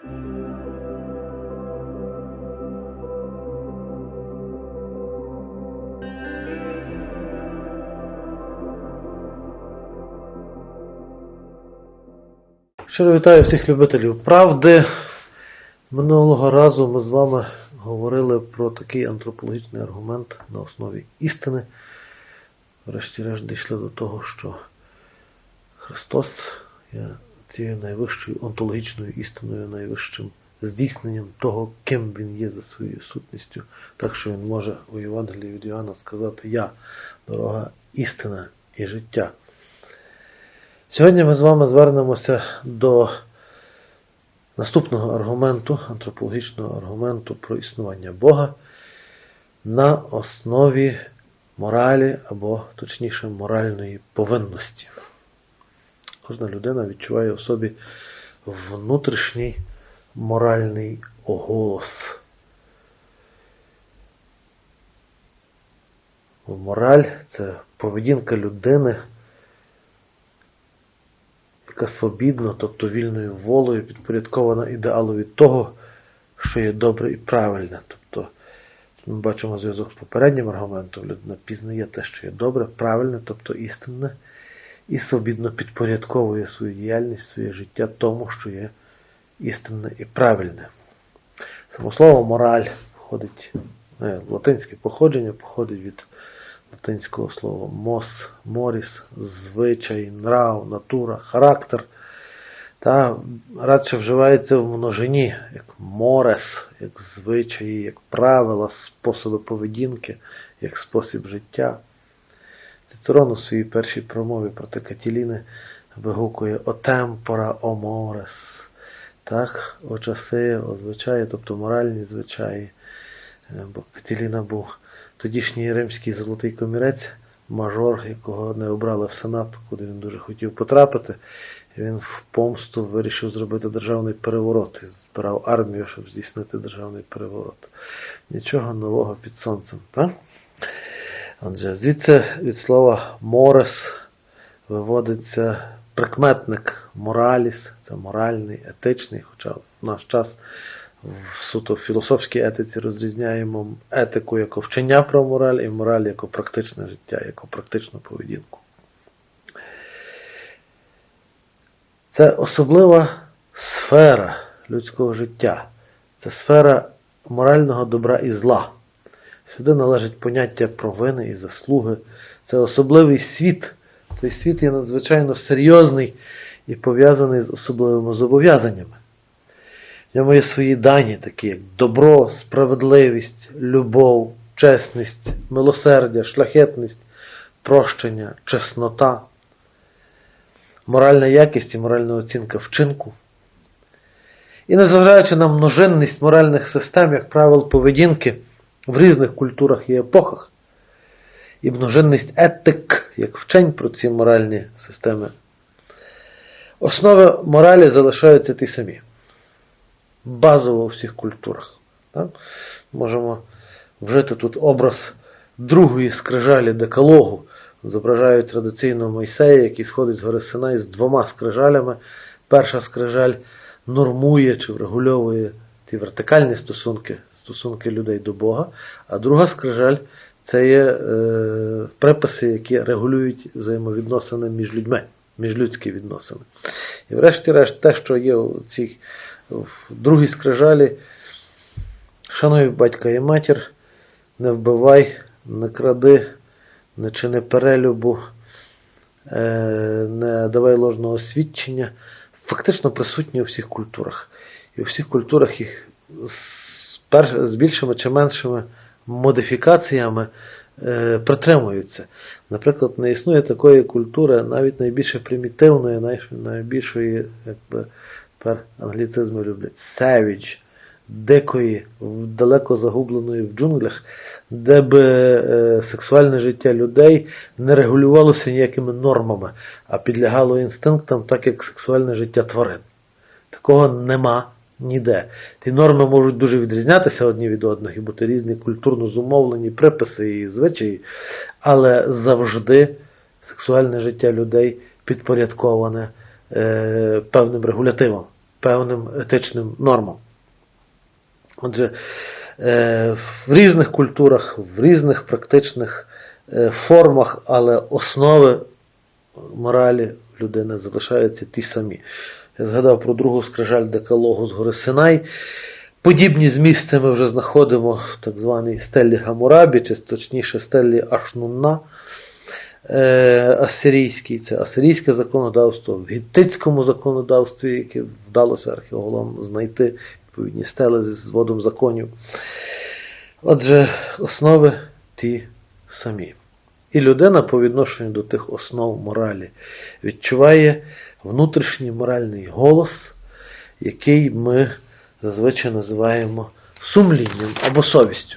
Щиро вітаю всіх любителів правди. Минулого разу ми з вами говорили про такий антропологічний аргумент на основі істини. Врешті-решт дійшли до того, що Христос є цією найвищою онтологічною істиною, найвищим здійсненням того, ким Він є за своєю сутністю, так що Він може у Євангелії від Іоанна сказати Я дорога, істина і життя. Сьогодні ми з вами звернемося до наступного аргументу, антропологічного аргументу про існування Бога на основі моралі або, точніше, моральної повинності. Кожна людина відчуває в собі внутрішній моральний оголос. Мораль це поведінка людини яка свобідно, тобто вільною волею підпорядкована ідеалові того, що є добре і правильне. Тобто ми бачимо зв'язок з попереднім аргументом. Людина пізнає те, що є добре, правильне, тобто істинне, і свобідно підпорядковує свою діяльність, своє життя тому, що є істинне і правильне. Само слово мораль входить е, латинське походження, походить від латинського слова мос, моріс, звичай, нрав, натура, характер. Та радше вживається в множині, як морес, як звичаї, як правила, способи поведінки, як спосіб життя. Цицерон у своїй першій промові проти Катіліни вигукує о темпора, о. Так, о часи, звичаї, тобто моральні звичаї. Е, Бо Катіліна був тодішній римський золотий комірець, мажор, якого не обрали в Сенат, куди він дуже хотів потрапити. Він в помсту вирішив зробити державний переворот і збирав армію, щоб здійснити державний переворот. Нічого нового під сонцем. Так? Отже, звідси від слова морес виводиться прикметник мораліс, це моральний, етичний, хоча в наш час в суто філософській етиці розрізняємо етику як вчення про мораль і мораль як практичне життя, як практичну поведінку. Це особлива сфера людського життя. Це сфера морального добра і зла. Сюди належить поняття провини і заслуги. Це особливий світ. Цей світ є надзвичайно серйозний і пов'язаний з особливими зобов'язаннями. В ньому є свої дані, такі як добро, справедливість, любов, чесність, милосердя, шляхетність, прощення, чеснота, моральна якість і моральна оцінка вчинку. І незважаючи на множинність моральних систем, як правил поведінки в різних культурах і епохах, і множинність етик, як вчень про ці моральні системи, основи моралі залишаються ті самі базово у всіх культурах. Так? Можемо вжити тут образ другої скрижалі декалогу. Зображають традиційного Мойсея, який сходить з гори Синай з двома скрижалями. Перша скрижаль нормує чи врегульовує ті вертикальні стосунки, стосунки людей до Бога, а друга скрижаль це є е, приписи, які регулюють взаємовідносини між людьми, міжлюдські відносини. І врешті-решт, те, що є у цій в другій скрижалі шануй батька і матір, не вбивай, не кради, не чини перелюбу, е, не давай ложного свідчення, фактично присутні у всіх культурах. І у всіх культурах їх з більшими чи меншими модифікаціями е, притримуються. Наприклад, не існує такої культури, навіть найбільш примітивної, найбільшої, якби тепер англіцизми люблять, savage, дикої, далеко загубленої в джунглях, де би е, сексуальне життя людей не регулювалося ніякими нормами, а підлягало інстинктам, так як сексуальне життя тварин. Такого нема ніде. Ті норми можуть дуже відрізнятися одні від одних і бути різні культурно зумовлені приписи і звичаї, але завжди сексуальне життя людей підпорядковане е, певним регулятивам. певним етичним нормам. Отже, е, в різних культурах, в різних практичних е, формах, але основи моралі людини залишаються ті самі. Я згадав про другу скрижаль Декалогу з гори Синай. Подібні змісти ми вже знаходимо в так званій стелі Гамурабі, чи точніше стелі Ашнунна е, асирійській. Це асирійське законодавство, в гіттицькому законодавстві, яке вдалося археологам знайти відповідні стели зі зводом законів. Отже, основи ті самі. І людина по відношенню до тих основ моралі відчуває внутрішній моральний голос, який ми зазвичай називаємо сумлінням або совістю.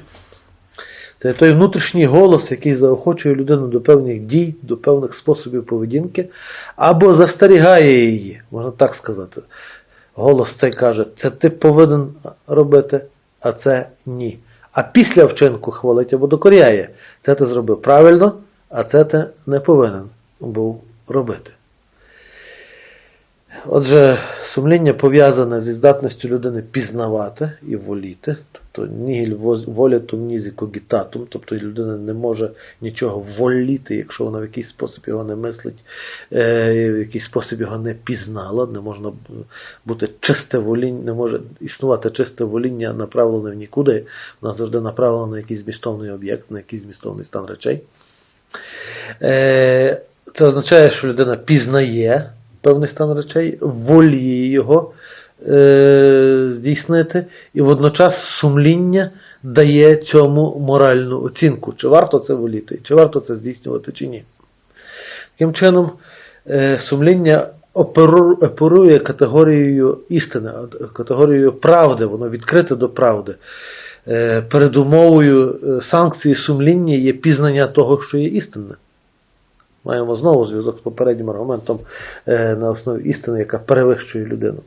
Це той внутрішній голос, який заохочує людину до певних дій, до певних способів поведінки, або застерігає її, можна так сказати. Голос цей каже, це ти повинен робити, а це ні. А після вчинку хвалить або докоряє. Це ти зробив правильно, а це ти не повинен був робити. Отже, сумління пов'язане зі здатністю людини пізнавати і воліти, тобто нігіль волятум нізі когітатум, тобто людина не може нічого воліти, якщо вона в якийсь спосіб його не мислить, е, в якийсь спосіб його не пізнала, не можна бути чисте воління, не може існувати чисте воління, направлене в нікуди, вона завжди направлена на якийсь змістовний об'єкт, на якийсь змістовний стан речей. Е, Це означає, що людина пізнає певний стан речей, воліє його е, здійснити, і водночас сумління дає цьому моральну оцінку, чи варто це воліти, чи варто це здійснювати, чи ні. Таким чином, е, сумління оперує категорією істини, категорією правди, воно відкрите до правди. Е, передумовою е, санкції сумління є пізнання того, що є істинне. Маємо знову зв'язок з попереднім аргументом е, на основі істини, яка перевищує людину.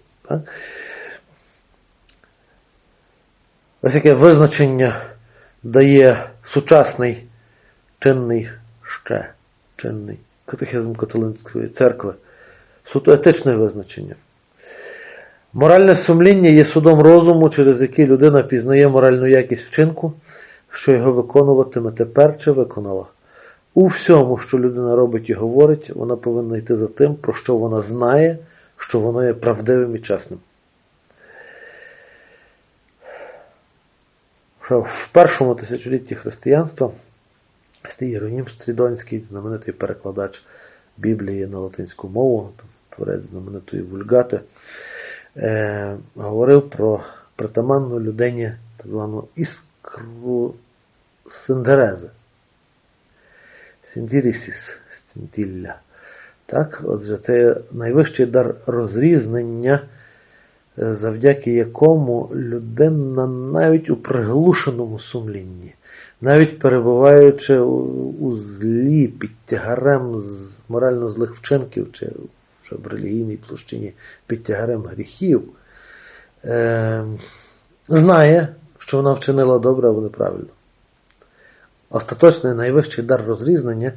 Ось яке визначення дає сучасний чинний ще чинний катехизм католицької церкви. Суто етичне визначення. Моральне сумління є судом розуму, через який людина пізнає моральну якість вчинку, що його виконуватиме тепер чи виконала. У всьому, що людина робить і говорить, вона повинна йти за тим, про що вона знає, що воно є правдивим і чесним. В першому тисячолітті християнства Стій Стрідонський, знаменитий перекладач Біблії на латинську мову, творець знаменитої вульгати, е, говорив про притаманну людині так звану іскру Синдерези. Сіндірісіс, стінтілля. Так, отже, це найвищий дар розрізнення, завдяки якому людина навіть у приглушеному сумлінні, навіть перебуваючи у злі під тягарем морально злих вчинків, чи в релігійній площині під тягарем гріхів, е, знає, що вона вчинила добре або неправильно. Остаточний найвищий дар розрізнення,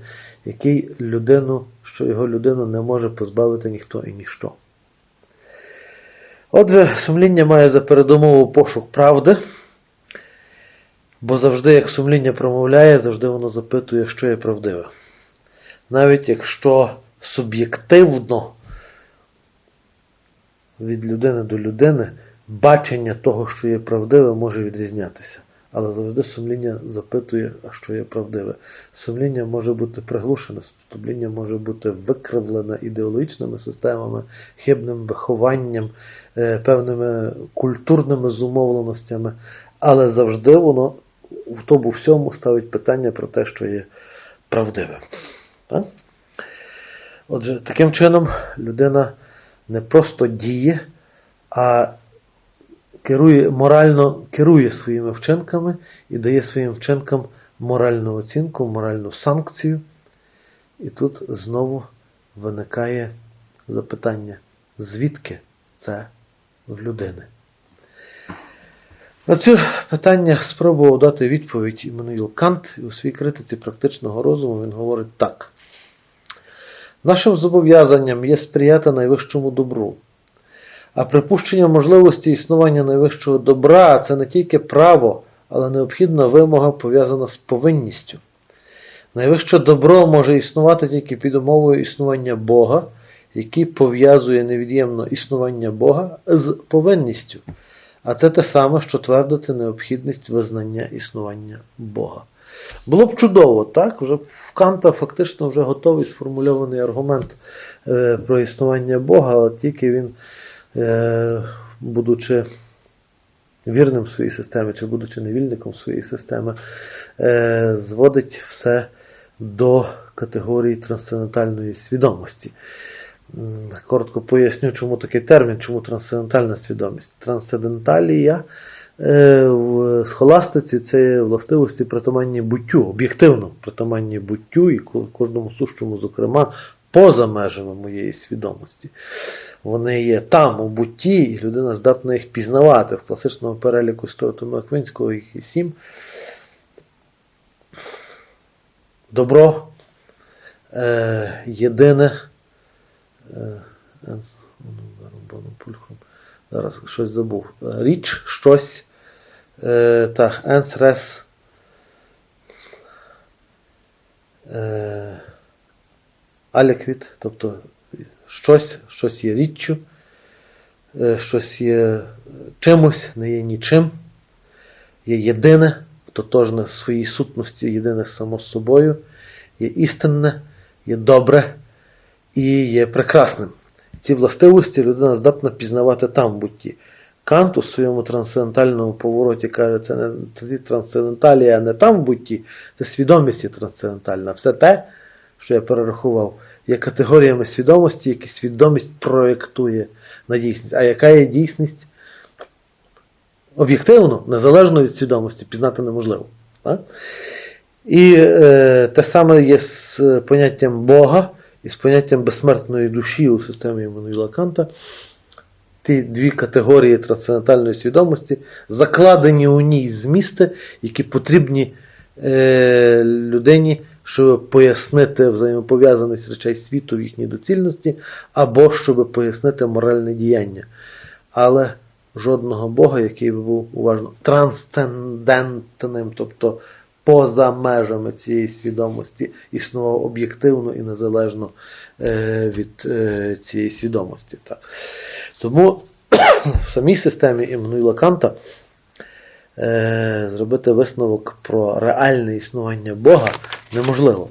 який людину, що його людину не може позбавити ніхто і ніщо. Отже, сумління має за передумову пошук правди, бо завжди, як сумління промовляє, завжди воно запитує, що є правдиве. Навіть якщо суб'єктивно від людини до людини бачення того, що є правдиве, може відрізнятися. Але завжди сумління запитує, що є правдиве. Сумління може бути приглушене, сумління може бути викривлене ідеологічними системами, хибним вихованням, певними культурними зумовленостями, але завжди воно в тому всьому ставить питання про те, що є правдиве. Отже, таким чином людина не просто діє, а керує, морально керує своїми вчинками і дає своїм вчинкам моральну оцінку, моральну санкцію. І тут знову виникає запитання, звідки це в людини? На це питання спробував дати відповідь Іммануїл Кант у своїй критиці практичного розуму він говорить так. Нашим зобов'язанням є сприяти найвищому добру, А припущення можливості існування найвищого добра це не тільки право, але необхідна вимога пов'язана з повинністю. Найвище добро може існувати тільки під умовою існування Бога, який пов'язує невід'ємно існування Бога з повинністю. А це те саме, що твердити необхідність визнання існування Бога. Було б чудово, так? Вже в Канта фактично вже готовий сформульований аргумент е, про існування Бога, от тільки він, будучи вірним в своїй системі, чи будучи невільником своєї системи, е, зводить все до категорії трансцендентальної свідомості. Коротко поясню, чому такий термін, чому трансцендентальна свідомість. Трансценденталія е, в схоластиці це властивості притаманні буттю, об'єктивно притаманні буттю і кожному сущому, зокрема, поза межами моєї свідомості. Вони є там, у бутті, і людина здатна їх пізнавати. В класичному переліку Стотому Аквинського їх є сім. Добро е, єдине. Е, ну, зараз, щось забув. Е, Річ, щось. Е, так, енс, рес. Е, аліквіт, тобто щось, щось є річчю, е, щось є чимось, не є нічим, є єдине, тотожне в своїй сутності, єдине само з собою, є істинне, є добре і є прекрасним. Ці властивості людина здатна пізнавати там в бутті. Кант у своєму трансцендентальному повороті каже, це не трансценденталія не там в бутті, це свідомість трансцендентальна. Все те, що я перерахував, є категоріями свідомості, які свідомість проєктує на дійсність. А яка є дійсність? Об'єктивно, незалежно від свідомості, пізнати неможливо. Так? І е, те саме є з е, поняттям Бога і з поняттям безсмертної душі у системі Еммануїла Канта. Ті дві категорії трансцендентальної свідомості закладені у ній змісти, які потрібні е, людині, щоб пояснити взаємопов'язаність речей світу в їхній доцільності, або щоб пояснити моральне діяння. Але жодного Бога, який би був уважно трансцендентним, тобто поза межами цієї свідомості, існував об'єктивно і незалежно е, від е, цієї свідомості. Тому в самій системі Іммануїла Канта е, зробити висновок про реальне існування Бога неможливо.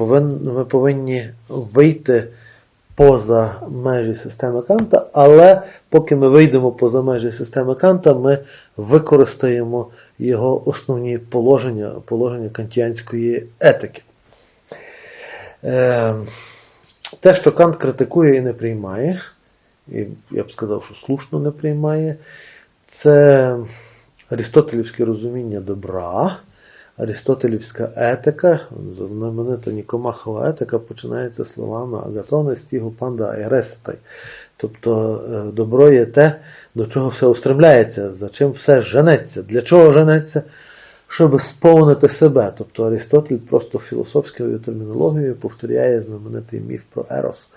Ми повинні вийти поза межі системи Канта, але поки ми вийдемо поза межі системи Канта, ми використаємо його основні положення, положення кантіанської етики. Е, те, що Кант критикує і не приймає, і я б сказав, що слушно не приймає, це Арістотелівське розуміння добра, Арістотелівська етика, знаменита Нікомахова етика починається словами Агатоне, стігу панда айрестай. Тобто е, добро є те, до чого все устремляється, за чим все женеться. Для чого женеться? Щоб сповнити себе. Тобто Арістотель просто філософською термінологією повторяє знаменитий міф про Ерос,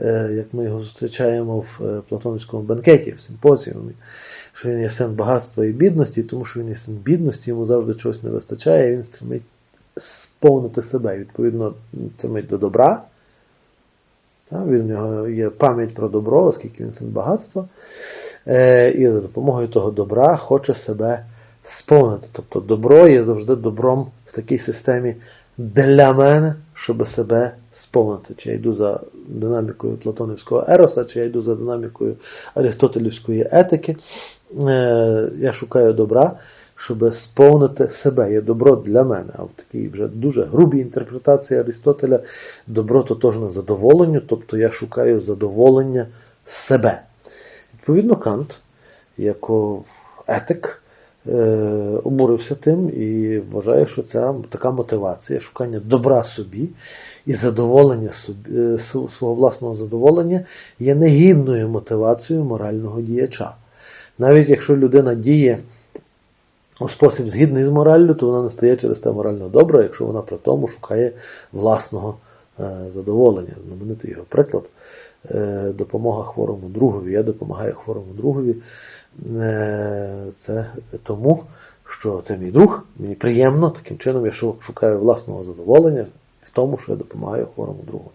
е, як ми його зустрічаємо в е, Платонівському бенкеті, в симпозіумі, що він є син багатства і бідності, тому що він є син бідності, йому завжди чогось не вистачає, і він стремить сповнити себе. Відповідно, стремить до добра. Він в нього є пам'ять про добро, оскільки він син багатства. Е, і за допомогою того добра хоче себе сповнити. Тобто добро є завжди добром в такій системі для мене, щоб себе сповнити. Чи я йду за динамікою Платонівського ероса, чи я йду за динамікою Аристотелівської етики. Е, я шукаю добра, щоб сповнити себе. Є добро для мене. А в такій вже дуже грубій інтерпретації Аристотеля добро тотожне задоволенню, тобто я шукаю задоволення себе. Відповідно, Кант, як етик, обурився тим і вважає, що це така мотивація, шукання добра собі і задоволення собі, е, свого власного задоволення є негідною мотивацією морального діяча. Навіть якщо людина діє у спосіб згідний з мораллю, то вона не стає через те морально добра, якщо вона при тому шукає власного е, задоволення. Знаменитий його приклад. Е, допомога хворому другові. Я допомагаю хворому другові. Е, Це тому, що це мій друг, мені приємно, таким чином я шукаю власного задоволення в тому, що я допомагаю хворому другу.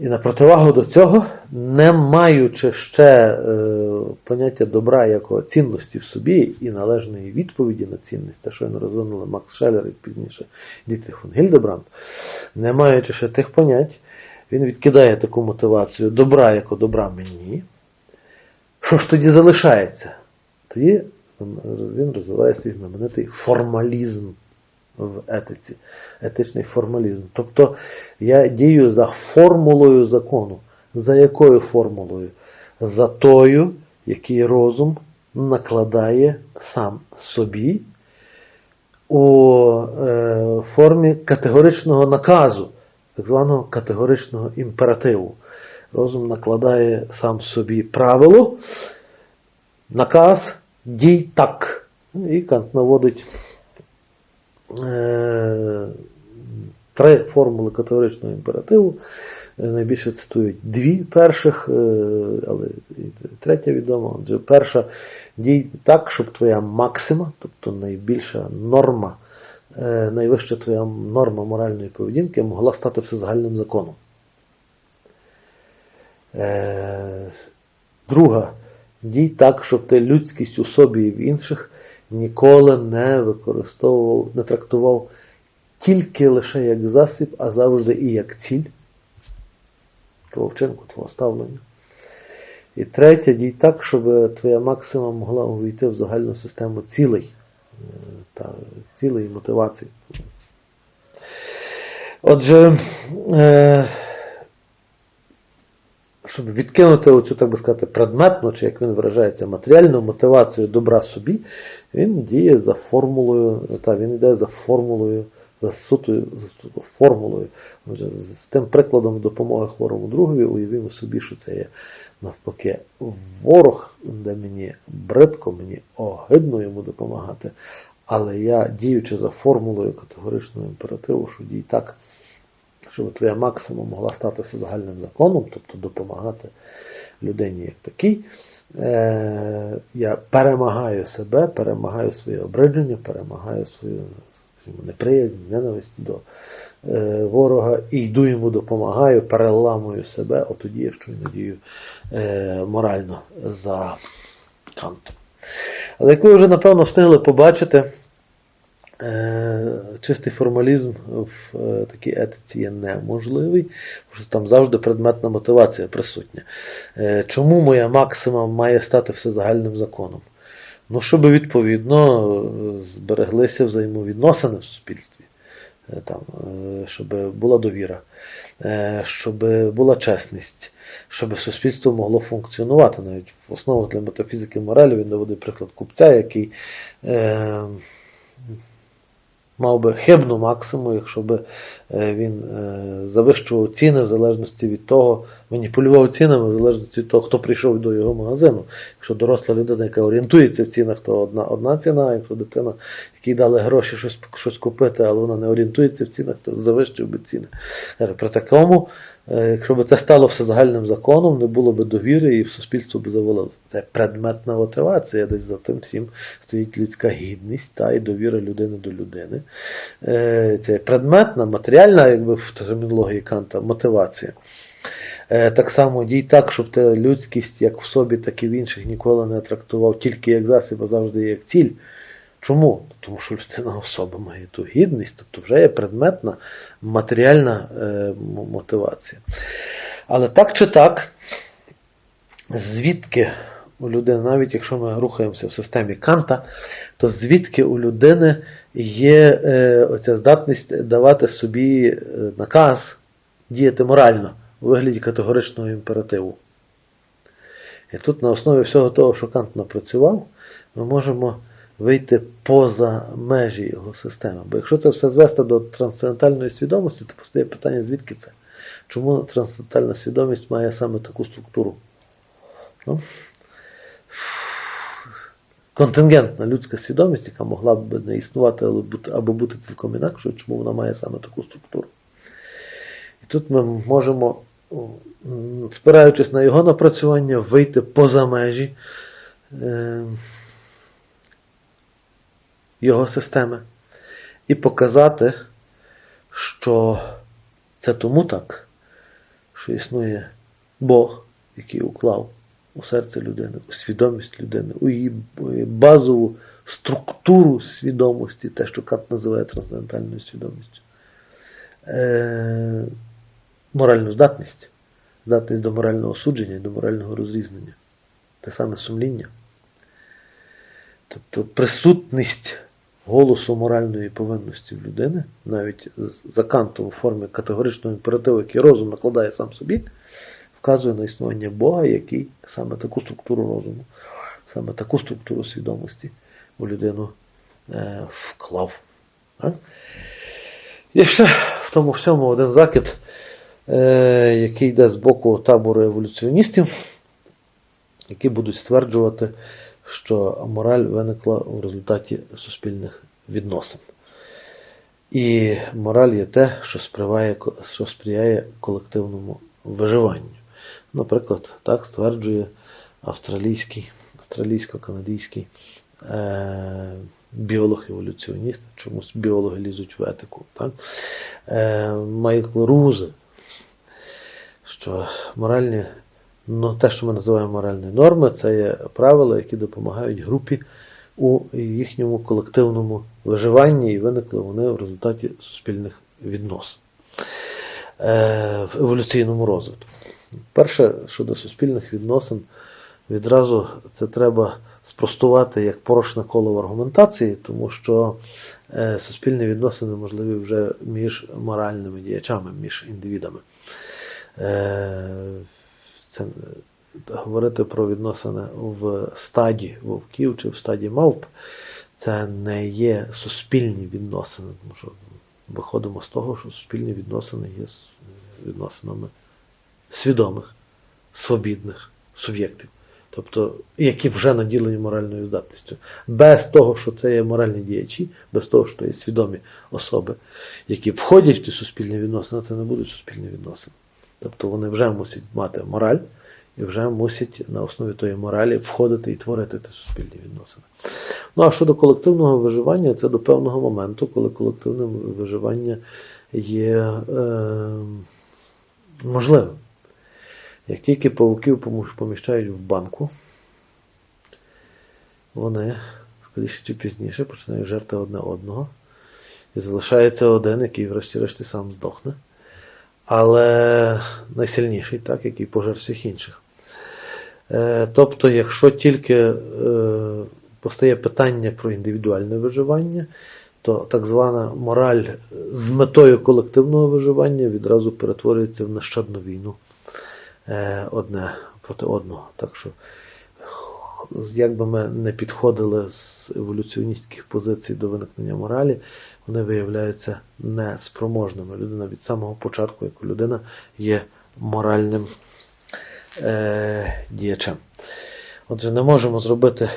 І на противагу до цього, не маючи ще е, поняття добра як цінності в собі і належної відповіді на цінність, те, що не розвинули Макс Шеллер і пізніше Дітрих фон Гільдебранд, не маючи ще тих понять, він відкидає таку мотивацію добра як добра мені. Що ж тоді залишається? Тоді він розвиває свій знаменитий формалізм в етиці, етичний формалізм. Тобто я дію за формулою закону. За якою формулою? За тою, який розум накладає сам собі у е, формі категоричного наказу, так званого категоричного імперативу. Розум накладає сам собі правило, наказ дій так. І Кант наводить е, три формули категоричного імперативу. Е, Найбільше цитують дві перших, е, але третя відома. Перша дій так, щоб твоя максима, тобто найбільша норма, найвища твоя норма моральної поведінки могла стати всезагальним законом. Е, Друга, дій так, щоб ти людськість у собі і в інших ніколи не використовував, не трактував тільки лише як засіб, а завжди і як ціль твого вчинку, твого ставлення. І третє, дій так, щоб твоя максима могла увійти в загальну систему цілей е, та цілей і мотивацій. Отже, е, щоб відкинути оцю, так би сказати, предметну, чи як він виражається, матеріальну мотивацію добра собі, він діє за формулою, та, він йде за формулою, за сутою за формулою. З тим прикладом допомоги хворому другові, уявімо собі, що це є навпаки ворог, де мені бридко, мені огидно йому допомагати. Але я, діючи за формулою категоричного імперативу, що дій так, щоб твоя максимум могла статися загальним законом, тобто допомагати людині як такій, е, я перемагаю себе, перемагаю своє обридження, перемагаю свою неприязнь, ненависть до е, ворога і йду йому допомагаю, переламую себе, от тоді я щойно дію е, морально за кантом. Але як ви вже, напевно, встигли побачити, Е, чистий формалізм в такій етиці є неможливий, тому що там завжди предметна мотивація присутня. Чому моя максима має стати всезагальним законом? Ну, щоб відповідно збереглися взаємовідносини в суспільстві, Е, там, е, щоб була довіра, е, щоб була чесність, щоб суспільство могло функціонувати. Навіть в основах для метафізики моралі він доводить приклад купця, який мав би хибну максиму, якщо би е, він е, завищував ціни в залежності від того, маніпулював цінами в залежності від того, хто прийшов до його магазину. Якщо доросла людина, яка орієнтується в цінах, то одна одна ціна, якщо дитина, якій дали гроші щось щось купити, але вона не орієнтується в цінах, то завищив би ціни. При такому, якщо б це стало все загальним законом, не було б довіри і в суспільство б завалило. Це предметна мотивація, десь за тим всім стоїть людська гідність та і довіра людини до людини. Е, Це предметна, матеріальна, якби в термінології Канта, мотивація. Е, Так само дій так, щоб ти людськість як в собі, так і в інших ніколи не трактував тільки як засіб, а завжди як ціль. Чому? Тому що людина особа має ту гідність, тобто вже є предметна матеріальна е, мотивація. Але так чи так, звідки у людини, навіть якщо ми рухаємося в системі Канта, то звідки у людини є е, оця здатність давати собі е, наказ діяти морально у вигляді категоричного імперативу. І тут на основі всього того, що Кант напрацював, ми можемо вийти поза межі його системи. Бо якщо це все звести до трансцендентальної свідомості, то постає питання, звідки це? Чому трансцендентальна свідомість має саме таку структуру? Ну, контингентна людська свідомість, яка могла б не існувати або бути, цілком інакшою, чому вона має саме таку структуру. І тут ми можемо спираючись на його напрацювання, вийти поза межі е, його системи. І показати, що це тому так, що існує Бог, який уклав у серце людини, у свідомість людини, у її базову структуру свідомості, те, що Кант називає трансцендентальною свідомістю, е, моральну здатність, здатність до морального судження і до морального розрізнення, те саме сумління. Тобто присутність голосу моральної повинності людини, навіть за Кантом у формі категоричного імперативу, який розум накладає сам собі, вказує на існування Бога, який саме таку структуру розуму, саме таку структуру свідомості у людину е, вклав. Так? Є ще в тому всьому один закид, е, який йде з боку табору еволюціоністів, які будуть стверджувати, що мораль виникла в результаті суспільних відносин. І мораль є те, що сприяє, що сприяє колективному виживанню. Наприклад, так стверджує австралійський, австралійсько-канадійський е, біолог-еволюціоніст, чомусь біологи лізуть в етику. Так? Е, Майкл Рузе, що моральні, ну, те, що ми називаємо моральні норми, це є правила, які допомагають групі у їхньому колективному виживанні, і виникли вони в результаті суспільних відносин е, в еволюційному розвитку. Перше, щодо суспільних відносин, відразу це треба спростувати як порошне коло в аргументації, тому що е, суспільні відносини можливі вже між моральними діячами, між індивідами. Е, це, говорити про відносини в стаді вовків чи в стаді мавп, це не є суспільні відносини, тому що виходимо з того, що суспільні відносини є з- відносинами свідомих, свобідних суб'єктів, тобто які вже наділені моральною здатністю. Без того, що це є моральні діячі, без того, що є свідомі особи, які входять в ті суспільні відносини, це не будуть суспільні відносини. Тобто вони вже мусять мати мораль і вже мусять на основі тої моралі входити і творити ті суспільні відносини. Ну а щодо колективного виживання, це до певного моменту, коли колективне виживання є е, можливим. Як тільки павуків поміщають в банку, вони скоріше чи пізніше починають жерти одне одного. І залишається один, який, врешті-решт, і сам здохне. Але найсильніший, так, який пожер всіх інших. Е, Тобто, якщо тільки е, постає питання про індивідуальне виживання, то так звана мораль з метою колективного виживання відразу перетворюється в нещадну війну е, одне проти одного. Так що, як би ми не підходили з еволюціоністських позицій до виникнення моралі, вони виявляються неспроможними. Людина від самого початку, як людина, є моральним е, діячем. Отже, не можемо зробити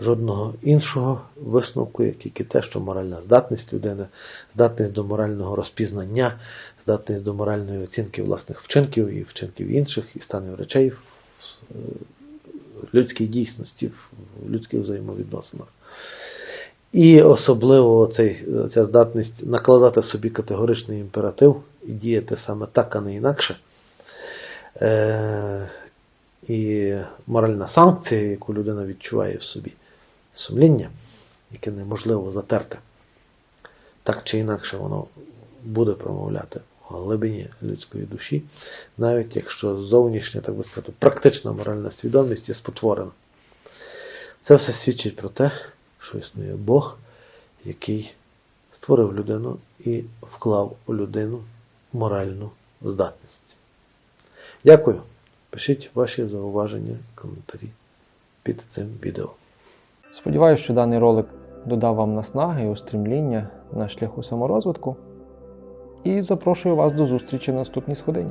жодного іншого висновку, як тільки те, що моральна здатність людини, здатність до морального розпізнання, здатність до моральної оцінки власних вчинків і вчинків інших, і станів речей е, людській дійсності, в людських взаємовідносинах. І особливо цей, ця здатність накладати собі категоричний імператив і діяти саме так, а не інакше. Е, і моральна санкція, яку людина відчуває в собі, сумління, яке неможливо затерти, так чи інакше воно буде промовляти глибині людської душі, навіть якщо зовнішня, так би сказати, практична моральна свідомість є спотворена. Це все свідчить про те, що існує Бог, який створив людину і вклав у людину моральну здатність. Дякую. Пишіть ваші зауваження, коментарі під цим відео. Сподіваюсь, що даний ролик додав вам наснаги і устрімління на шляху саморозвитку. І запрошую вас до зустрічі на наступній сходині.